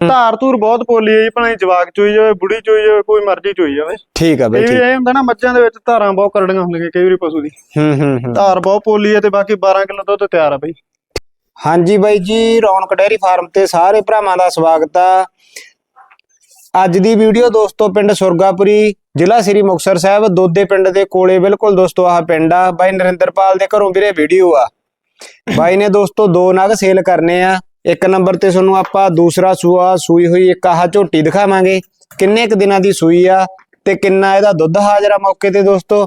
ਧਾਰ ਧੂਰ ਬਹੁਤ ਪੋਲੀ ਹੈ ਜੀ ਭਾਵੇਂ ਜਵਾਕ ਚੋਈ ਜਾਵੇ ਬੁੜੀ ਚੋਈ ਜਾਵੇ ਕੋਈ ਮਰਜ਼ੀ ਚੋਈ ਜਾਵੇ। ਠੀਕ ਆ ਬਈ ਇਹ ਹੁੰਦਾ ਨਾ ਮੱਝਾਂ ਦੇ ਵਿੱਚ ਧਾਰਾਂ ਬਹੁਤ ਕਰੜੀਆਂ ਹੁੰਦੀਆਂ ਕਈ ਵਾਰੀ ਪਸ਼ੂ ਦੀ। ਹੂੰ ਹੂੰ ਹੂੰ। ਧਾਰ ਬਹੁਤ ਪੋਲੀ ਹੈ ਤੇ ਬਾਕੀ 12 ਕਿਲੋ ਦੁੱਧ ਤਿਆਰ ਆ ਬਈ। ਹਾਂਜੀ ਬਾਈ ਜੀ ਰੌਣਕ ਡੈਰੀ ਫਾਰਮ ਤੇ ਸਾਰੇ ਭਰਾਵਾਂ ਦਾ ਸਵਾਗਤ ਆ। ਅੱਜ ਦੀ ਵੀਡੀਓ ਦੋਸਤੋ ਪਿੰਡ ਸੁਰਗਾਪੁਰੀ ਜ਼ਿਲ੍ਹਾ ਸ੍ਰੀ ਮੁਕਤਸਰ ਸਾਹਿਬ ਦੋਦੇ ਪਿੰਡ ਦੇ ਕੋਲੇ। ਬਿਲਕੁਲ ਦੋਸਤੋ ਆਹ ਪਿੰਡ ਆ। ਬਾਈ ਨਰਿੰਦਰਪਾਲ ਦੇ ਘਰੋਂ ਵੀਰੇ ਵੀਡੀਓ ਆ। ਬਾਈ ਨੇ ਦੋਸਤੋ ਦੋ ਨਗ ਸੇਲ ਕਰਨੇ ਆ। ਇੱਕ ਨੰਬਰ ਤੇ ਤੁਹਾਨੂੰ ਆਪਾਂ ਦੂਸਰਾ ਸੂਆ, ਸੂਈ ਹੋਈ ਇੱਕ ਆਹ ਝੋਟੀ ਦਿਖਾਵਾਂਗੇ। ਕਿੰਨੇ ਕੁ ਦਿਨਾਂ ਦੀ ਸੂਈ ਆ ਤੇ ਕਿੰਨਾ ਇਹਦਾ ਦੁੱਧ ਹਾਜ਼ਰਾ ਮੌਕੇ ਤੇ ਦੋਸਤੋ?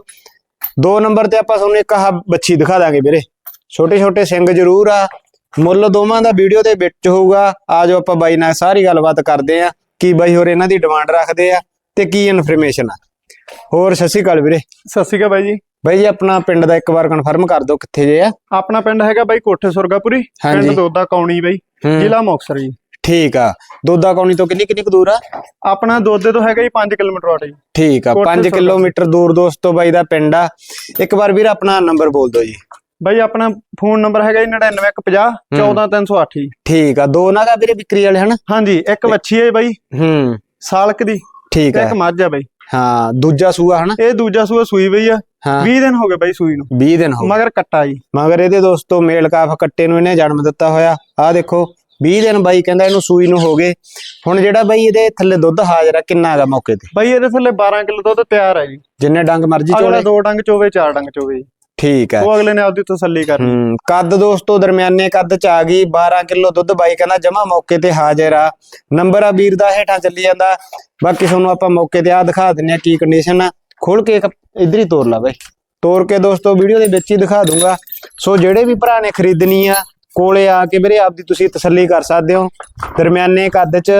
ਦੋ ਨੰਬਰ ਤੇ ਆਪਾਂ ਤੁਹਾਨੂੰ ਇੱਕ ਆਹ ਬੱਚੀ ਦਿਖਾ ਦਾਂਗੇ ਵੀਰੇ। ਛੋਟੇ ਛੋਟੇ ਸਿੰਘ ਜ਼ਰੂਰ ਆ। ਮੁੱਲ ਦੋਵਾਂ ਦਾ ਵੀਡੀਓ ਦੇ ਵਿੱਚ ਹੋਊਗਾ। ਆਜੋ ਆਪਾਂ ਬਾਈ ਨਾਲ ਸਾਰੀ ਗੱਲਬਾਤ ਕਰਦੇ ਆ। ਕੀ ਬਾਈ ਹੋਰ ਇਹਨਾਂ ਦੀ ਡਿਮਾਂਡ ਰੱਖਦੇ ਆ ਤੇ ਕੀ ਇਨਫੋਰਮੇਸ਼ਨ ਆ। ਹੋਰ ਸਤਿ ਸ਼੍ਰੀ ਅਕਾਲ ਵੀਰੇ। ਸਤਿ ਸ਼੍ਰੀ ਅਕਾਲ ਬਾਈ ਜੀ। ਬਾਈ ਜੀ ਆਪਣਾ ਪਿੰਡ ਦਾ ਇੱਕ ਵਾਰ ਕਨਫਰਮ ਕਰ ਦਿਓ ਕਿੱਥੇ ਜੇ ਆ। ਆਪਣਾ ਪਿੰਡ ਹੈਗਾ ਬਾਈ ਕੋਠੇ ਸੁਰਗਾਪੁਰੀ। ਪਿੰਡ ਦੋਦਾ ਕੌਣੀ ਬਾਈ ਹੂੰ, ਜ਼ਿਲ੍ਹਾ ਮੁਕਤਸਰ ਜੀ। ਠੀਕ ਆ। ਦੋਦਾ ਕੌਣੀ ਤੋਂ ਕਿੰਨੀ ਕਿੰਨੀ ਕੁ ਦੂਰ ਆ? ਆਪਣਾ ਦੋਦੇ ਤੋਂ ਹੈਗਾ ਜੀ 5 ਕਿਲੋਮੀਟਰ ਵਾਟ ਜੀ। ਠੀਕ ਆ ਕੋਠੇ 5 ਸੁਰਗਾਪੁਰੀ। ਕਿਲੋਮੀਟਰ ਦੂਰ ਦੋਸਤੋ ਬਾਈ ਦਾ ਪਿੰਡ ਆ। ਇੱਕ ਵਾਰ ਵੀਰ ਆਪਣਾ ਨੰਬਰ ਬੋਲ ਦਿਓ ਜੀ। ਬਾਈ ਆਪਣਾ ਫੋਨ ਨੰਬਰ ਹੈਗਾ ਜੀ 99150 14308 ਜੀ। ਠੀਕ ਆ ਦੋ ਨਾਗਾ ਵੀਰੇ ਵਿਕਰੀ ਵਾਲੇ ਹਨ? ਹਾਂਜੀ ਇੱਕ ਵੱਛੀ ਹੈ ਬਾਈ। ਹੂੰ। ਸਾਲਕ ਦੀ। ਠੀਕ ਆ। ਇੱਕ ਮੱਝ ਆ ਬਾਈ। ਹਾਂ ਦੂਜਾ ਸੂਆ ਹਨ? ਇਹ ਦੂਜਾ ਸੂਆ ਸੂਈ ਬਈ ਆ। ਹਾਂ। 20 ਦਿਨ ਹੋ ਗਏ ਬਾਈ ਸੂਈ ਨੂੰ। 20 ਦਿਨ ਹੋ ਗਏ। ਮਗਰ ਕੱਟਾ ਜੀ। ਮਗਰ ਇਹਦੇ ਦੋਸਤੋ ਮੇਲ ਕਾਫ ਕੱਟੇ ਨੂੰ ਇਹਨੇ ਜਨਮ ਦਿੱਤਾ ਹੋਇਆ। ਆਹ ਦੇਖੋ 20 ਦਿਨ ਬਾਈ ਕਹਿੰਦਾ ਇਹਨੂੰ ਸੂਈ ਨੂੰ ਹੋ ਗਏ। ਹੁਣ ਜਿਹੜਾ ਬਾਈ ਇਹਦੇ ਥੱਲੇ ਦੁੱਧ ਹਾਜ਼ਰ ਆ ਕਿੰਨਾ ਹੈਗਾ ਮੌਕੇ ਤੇ? ਬਾਈ ਇਹਦੇ ਥੱਲੇ 12 ਕਿਲੋ ਦੁੱਧ ਤਿਆਰ ਹੈ ਜੀ। ਜਿੰਨੇ ਡੰਗ ਮਰਜ਼ੀ ਅਗਲਾ ਚੋਲੇ। ਦੋ ਡੰਗ ਚੋਵੇ ਚਾਰ ਡੰਗ ਚੋਵੇ। ਠੀਕ ਹੈ। ਉਹ ਅਗਲੇ ਨੇ ਆਪਦੀ ਤਸੱਲੀ ਕਰਨੀ। ਹੂੰ ਕੱਦ ਦੋਸਤੋ ਦਰਮਿਆਨੇ ਕੱਦ ਚ ਆ ਗਈ 12 ਕਿਲੋ ਦੁੱਧ ਬਾਈ ਕਹਿੰਦਾ ਜਮਾ ਮੌਕੇ ਤੇ ਹਾਜ਼ਰ ਆ। ਨੰਬਰ ਆ ਵੀਰ ਦਾ ਹੇਠਾਂ ਚੱਲੀ ਜਾਂਦਾ। ਬਾਕੀ ਤੁਹਾਨੂੰ ਆਪਾਂ ਮੌਕੇ ਤੇ ਆ ਦਿਖਾ ਦਿੰਨੇ ਆ ਕੀ ਕੰਡੀਸ਼ਨ ਆ। ਖੋਲ ਕੇ ਇਧਰ ਹੀ ਤੋਰ ਲਾ ਬਾਈ। ਤੋਰ ਕੇ ਦੋਸਤੋ ਵੀਡੀਓ ਦੇ ਵਿੱਚ ਹੀ ਦਿਖਾ ਦੂੰਗਾ। ਸੋ ਜਿਹੜੇ ਵੀ ਭਰਾ ਨੇ ਖਰੀਦਣੀ ਆ ਕੋਲੇ ਆ ਕੇ ਵੀਰੇ ਆਪਦੀ ਤੁਸੀਂ ਤਸੱਲੀ ਕਰ ਸਕਦੇ ਹੋ। ਦਰਮਿਆਨੇ ਕੱਦ ਚ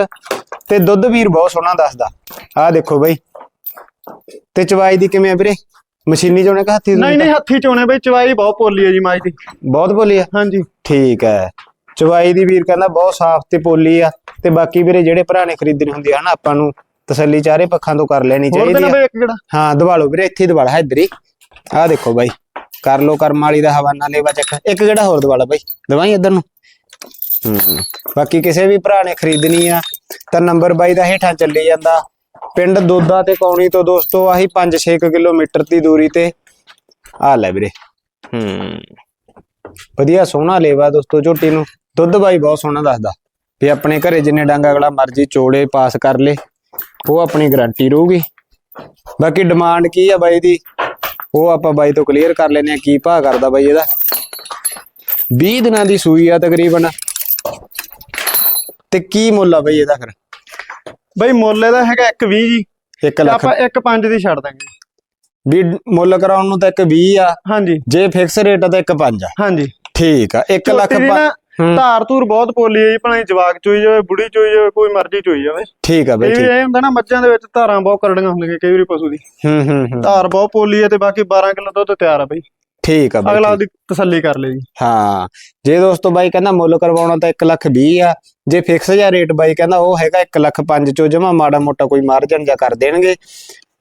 ਤੇ ਦੁੱਧ ਵੀਰ ਬਹੁਤ ਸੋਹਣਾ ਦੱਸਦਾ। ਆਹ ਦੇਖੋ ਬਾਈ। ਤੇ ਚਵਾਈ ਦੀ ਕਿਵੇਂ ਆ ਵੀਰੇ? ਮਸ਼ੀਨੀ ਚੋਣੇ ਕਾ ਹੱਥੀ ਨਹੀਂ ਨਹੀਂ ਹੱਥੀ ਚੋਣੇ ਬਈ ਚਵਾਈ ਬਹੁਤ ਪੋਲੀ ਹੈ ਜੀ ਮਾਈ ਦੀ। ਬਹੁਤ ਬੋਲੀ ਆ ਹਾਂਜੀ। ਠੀਕ ਹੈ। ਚਵਾਈ ਦੀ ਵੀਰ ਕਹਿੰਦਾ ਬਹੁਤ ਸਾਫ਼ ਤੇ ਪੋਲੀ ਆ ਤੇ ਬਾਕੀ ਵੀਰੇ ਜਿਹੜੇ ਭਰਾ ਨੇ ਖਰੀਦਣੀ ਹੁੰਦੀ ਆ ਆਪਾਂ ਨੂੰ ਤਸੱਲੀ ਚਾਰੇ ਪੱਖਾਂ ਤੋਂ ਕਰ ਲੈਣੀ ਚਾਹੀਦੀ ਆ। ਹਾਂ ਦਵਾਲੋ ਵੀਰੇ ਇੱਥੇ ਦਵਾਲਾ ਹੈ ਇੱਧਰ ਹੀ। ਆਹ ਦੇਖੋ ਬਾਈ ਕਰ ਲੋ ਕਰਮ ਵਾਲੀ ਦਾ ਹਵਾਨਾ ਲੇਵਾ ਚੱਕ। ਇੱਕ ਕਿਹੜਾ ਹੋਰ ਦਵਾਲਾ ਬਾਈ? ਦਵਾਈ ਇੱਧਰ ਨੂੰ। ਬਾਕੀ ਕਿਸੇ ਵੀ ਭਰਾ ਨੇ ਖਰੀਦਣੀ ਆ ਤਾਂ ਨੰਬਰ ਬਾਈ ਦਾ ਹੇਠਾਂ ਚੱਲੀ ਜਾਂਦਾ। ਪਿੰਡ ਦੋਦਾ ਤੇ ਕੌਣੀ ਤੋਂ ਦੋਸਤੋ ਆਹੀ 5-6 ਕਿਲੋਮੀਟਰ ਦੀ ਦੂਰੀ ਤੇ। ਆ ਲੈ ਵੀਰੇ। ਹੂੰ। ਵਧੀਆ ਸੋਹਣਾ ਲੇਵਾ ਦੋਸਤੋ ਝੋਟੀ ਨੂੰ। ਦੁੱਧ ਬਾਈ ਬਹੁਤ ਸੋਹਣਾ ਦੱਸਦਾ। ਵੀ ਆਪਣੇ ਘਰੇ ਜਿੰਨੇ ਡੰਗ ਅਗਲਾ ਮਰਜ਼ੀ ਚੋੜੇ ਪਾਸ ਕਰ ਲੇ ਉਹ ਆਪਣੀ ਗਾਰੰਟੀ ਰਹੂਗੀ। ਬਾਕੀ ਡਿਮਾਂਡ ਕੀ ਆ ਬਾਈ ਦੀ? ਉਹ ਆਪਾਂ ਬਾਈ ਤੋਂ ਕਲੀਅਰ ਕਰ ਲੈਨੇ ਆ ਕੀ ਭਾਅ ਕਰਦਾ ਬਾਈ ਇਹਦਾ। 20 ਦਿਨਾਂ ਦੀ ਸੂਈ ਆ ਤਕਰੀਬਨ। ਤੇ ਕੀ ਮੁੱਲ ਆ ਬਾਈ ਇਹਦਾ ਫਿਰ? ਬਈ ਮੁੱਲ ਇਹਦਾ ਹੈਗਾ 120 ਜੀ। 1 ਤੇ ਲੱਖ। ਆਪਾਂ 1.5 ਦੀ ਛੱਡ ਦਾਂਗੇ। ਵੀ ਮੁੱਲ ਕਰਾਉਣ ਨੂੰ ਤਾਂ ਇੱਕ 20 ਆ। ਹਾਂਜੀ। ਜੇ ਫਿਕਸ ਰੇਟ ਆ ਤਾਂ ਇੱਕ 5 ਆ। ਹਾਂਜੀ। ਠੀਕ ਆ। 1 ਲੱਖ। ਧਾਰ ਧੂਰ ਬਹੁਤ ਪੋਲੀ ਹੈ ਜੀ ਭਾਵੇਂ ਜਵਾਕ ਚੋਈ ਜਾਵੇ ਬੁੜੀ ਚੋਈ ਜਾਵੇ ਕੋਈ ਮਰਜ਼ੀ ਚੋਈ ਜਾਵੇ। ਠੀਕ ਆ ਬਾਈ ਇਹ ਹੁੰਦਾ ਨਾ ਮੱਝਾਂ ਦੇ ਵਿੱਚ ਧਾਰਾਂ ਬਹੁਤ ਕਰੜੀਆਂ ਹੁੰਦੀਆਂ ਕਈ ਵਾਰੀ ਪਸ਼ੂ ਦੀ। ਹੂੰ ਹੂੰ ਹੂੰ। ਧਾਰ ਬਹੁਤ ਪੋਲੀ ਹੈ ਤੇ ਬਾਕੀ 12 ਕਿਲੋ ਦੁੱਧ ਤਿਆਰ ਆ ਬਈ। ਠੀਕ ਆ ਬਾਈ ਅਗਲਾ। ਉਹਦੀ ਤਸੱਲੀ ਕਰ ਲੇ ਜੀ। ਹਾਂ ਜੇ ਦੋਸਤੋ ਬਾਈ ਕਹਿੰਦਾ ਮੁੱਲ ਕਰਵਾਉਣਾ ਤਾਂ 1 ਲੱਖ 20 ਆ ਜੇ ਫਿਕਸ ਜਾਂ ਰੇਟ ਬਾਈ ਕਹਿੰਦਾ ਉਹ ਹੈਗਾ 1 ਲੱਖ 5 ਚੋਂ ਜਮਾ ਮਾੜਾ ਮੋਟਾ ਕੋਈ ਮਾਰਜਨ ਜਾਂ ਕਰ ਦੇਣਗੇ।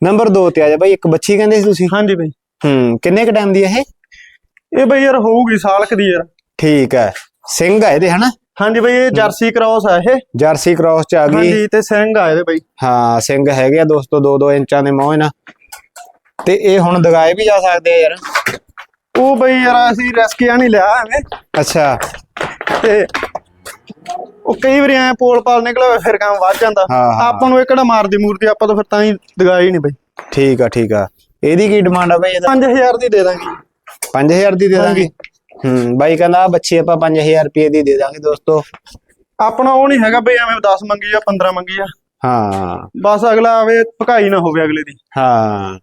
ਨੰਬਰ 2 ਤੇ ਆ ਜਾ ਬਾਈ ਇੱਕ ਬੱਚੀ ਕਹਿੰਦੇ ਸੀ ਤੁਸੀਂ? ਹਾਂਜੀ ਬਈ। ਹੂੰ ਕਿੰਨੇ ਕ ਟਾਈਮ ਦੀ ਇਹ? ਇਹ ਬਈ ਯਾਰ ਹੋਊਗੀ ਸਾਲਕ ਦੀ ਯਾਰ। ਠੀਕ ਹੈ ਸਿੰਘ ਆ ਇਹਦੇ ਹਨਾ? ਹਾਂਜੀ ਬਈ ਇਹ ਜਰਸੀ ਕ੍ਰਾਸ ਆ ਇਹ। ਜਰਸੀ ਕ੍ਰਾਸ ਚ ਆ ਗਈ। ਹਾਂਜੀ ਤੇ ਸਿੰਘ ਆ ਇਹਦੇ ਬਈ। ਹਾਂ ਸਿੰਘ ਹੈਗੇ ਆ ਦੋਸਤੋ 2-2 ਇੰਚਾਂ ਦੇ ਮੋਹ ਨਾ ਤੇ ਇਹ ਹੁਣ ਦਗਾਏ ਵੀ ਜਾ ਸਕਦੇ ਆ ਯਾਰ। ਉਹ ਬਈ ਯਾਰ ਅਸੀਂ ਰਿਸਕ ਆ ਨਹੀਂ ਲਿਆ ਐਵੇਂ। ਅੱਛਾ। ਤੇ ਉਹ ਕਈ ਵਾਰੀ ਐ ਪੋਲ ਪਾਲ ਨਿਕਲਿਆ ਹੋਇਆ, ਫਿਰ ਕੰਮ ਵੱਧ ਜਾਂਦਾ। ਆਪਾਂ ਨੂੰ ਇਹ ਕਿਹੜਾ ਮਾਰਦੀ ਮੂਰਤੀ ਆਪਾਂ ਤਾਂ ਫਿਰ ਤਾਂ ਹੀ ਦਗਾਈ ਨਹੀਂ ਬਈ। ਠੀਕ ਆ ਠੀਕ ਆ। ਇਹਦੀ ਕੀ ਡਿਮਾਂਡ ਆ ਬਾਈ ਇਹਦਾ? 5000 ਦੀ ਦੇ ਦਾਂਗੇ। 5000 ਦੀ ਦੇ ਦਾਂਗੇ? ਹੂੰ ਬਾਈ ਕਹਿੰਦਾ ਬੱਚੀ ਆਪਾਂ 5000 ਰੁਪਏ ਦੀ ਦੇ ਦਾਂਗੇ ਦੋਸਤੋ। ਆਪਣਾ ਉਹ ਨਹੀਂ ਹੈਗਾ ਬਈ ਐਵੇਂ 10 ਮੰਗੀ ਆ 15 ਮੰਗੀ ਆ। ਹਾਂ। ਬਸ ਅਗਲਾ ਆਵੇ ਭਕਾਈ ਨਾ ਹੋਵੇ ਅਗਲੇ ਦੀ। ਹਾਂ।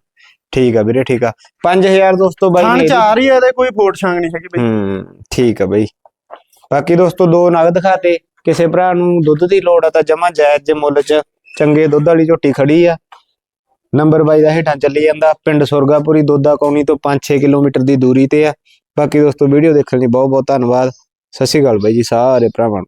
ਠੀਕ ਆ ਵੀਰੇ ਠੀਕ ਆ। 5000 ਦੋਸਤੋ ਬਾਈ ਨੇ ਚਾਰ ਹੀ ਆ ਇਹਦੇ ਕੋਈ ਫੋਟ ਛਾਂਗ ਨਹੀਂ ਹੈਗੀ ਬਈ। ਹੂੰ ਠੀਕ ਆ ਬਈ। ਬਾਕੀ ਦੋਸਤੋ ਦੋ ਨਗ ਦਿਖਾਤੇ ਕਿਸੇ ਭਰਾ ਨੂੰ ਦੁੱਧ ਦੀ ਲੋੜ ਆ ਤਾਂ ਜਮਾ ਜਾਇਜ਼ ਜੇ ਮੁੱਲ 'ਚ ਚੰਗੇ ਦੁੱਧ ਵਾਲੀ ਝੋਟੀ ਖੜੀ ਆ। ਨੰਬਰ ਬਾਈ ਦਾ ਹੇਠਾਂ ਚੱਲੀ ਜਾਂਦਾ। ਪਿੰਡ ਸੁਰਗਾਪੁਰੀ ਦੋਦਾ ਕੌਣੀ ਤੋਂ 5-6 ਕਿਲੋਮੀਟਰ ਦੀ ਦੂਰੀ ਤੇ ਆ। ਬਾਕੀ ਦੋਸਤੋ ਵੀਡੀਓ ਦੇਖਣ ਲਈ ਬਹੁਤ ਬਹੁਤ ਧੰਨਵਾਦ। ਸਤਿ ਸ਼੍ਰੀ ਅਕਾਲ ਬਾਈ ਜੀ ਸਾਰੇ ਭਰਾਵਾਂ ਨੂੰ।